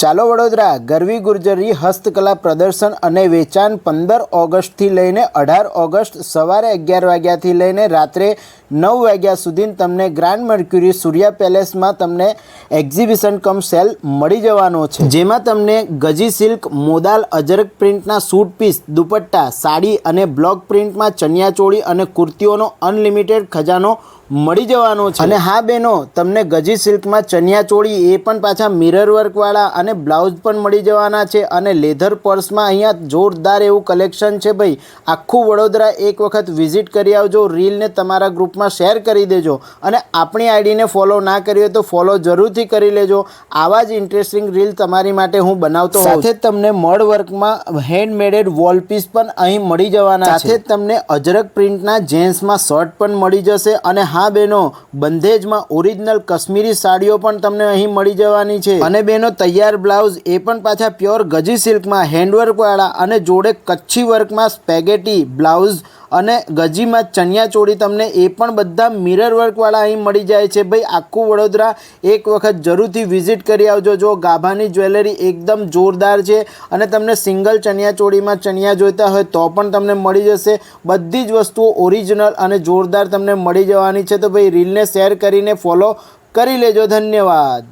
ચાલો વડોદરા, ગરવી ગુર્જરી, હસ્તકલા પ્રદર્શન અને વેચાણ પંદર ઓગસ્ટથી લઈને અઢાર ઓગસ્ટ સવારે અગિયાર વાગ્યાથી લઈને રાત્રે નવ વાગ્યા સુધી તમને ગ્રાન્ડ મર્ક્યુરી સૂર્યા પેલેસમાં તમને એક્ઝિબિશન કમ સેલ મળી જવાનો છે. જેમાં તમને ગજી સિલ્ક, મોદાલ, અજરક પ્રિન્ટના સૂટ પીસ, દુપટ્ટા, સાડી અને બ્લોક પ્રિન્ટમાં ચણિયાચોળી અને કુર્તીઓનો અનલિમિટેડ ખજાનો મળી જવાનો છે. અને હા બેનો તમને ગજી સિલ્કમાં ચણિયાચોળી એ પણ પાછા મિરર વર્કવાળા અને બ્લાઉઝ પણ મળી જવાના છે અને લેધર પર્સમાં અહીંયા જોરદાર એવું કલેક્શન છે ભાઈ. આખું વડોદરા એક વખત વિઝિટ કરી આવજો રીલને તમારા ગ્રુપમાં શેર કરી દેજો અને આપણી આઈડીને ફોલો ના કરી હોય તો ફોલો જરૂરથી કરી લેજો. આવા જ ઇન્ટરેસ્ટિંગ રીલ તમારી માટે હું બનાવતો હોઉં સાથે તમને મડ વર્કમાં હેન્ડમેડેડ વોલ પીસ પણ અહીં મળી જવાના છે. સાથે તમને અજરક પ્રિન્ટના જેન્ટ્સમાં શર્ટ પણ મળી જશે અને હા બેનો બંધેજમાં ઓરિજિનલ કશ્મીરી સાડીઓ પણ તમને અહીં મળી જવાની છે. અને બેનો તૈયાર બ્લાઉઝ એ પણ પાછા પ્યોર ગજી સિલ્કમાં હેન્ડવર્કવાળા અને જોડે કચ્છી વર્કમાં સ્પેગેટી બ્લાઉઝ અને ગજીમાં ચણિયાચોળી તમને એ પણ બધા મિરર વર્કવાળા અહીં મળી જાય છે. ભાઈ, આખું વડોદરા એક વખત જરૂરથી વિઝિટ કરી આવજો. જો ગાભાની જ્વેલરી એકદમ જોરદાર છે અને તમને સિંગલ ચણિયાચોળીમાં ચણિયા જોઈતા હોય તો પણ તમને મળી જશે. બધી જ વસ્તુઓ ઓરિજિનલ અને જોરદાર તમને મળી જવાની છે. તો ભાઈ રીલને શેર કરીને ફોલો કરી લેજો. ધન્યવાદ.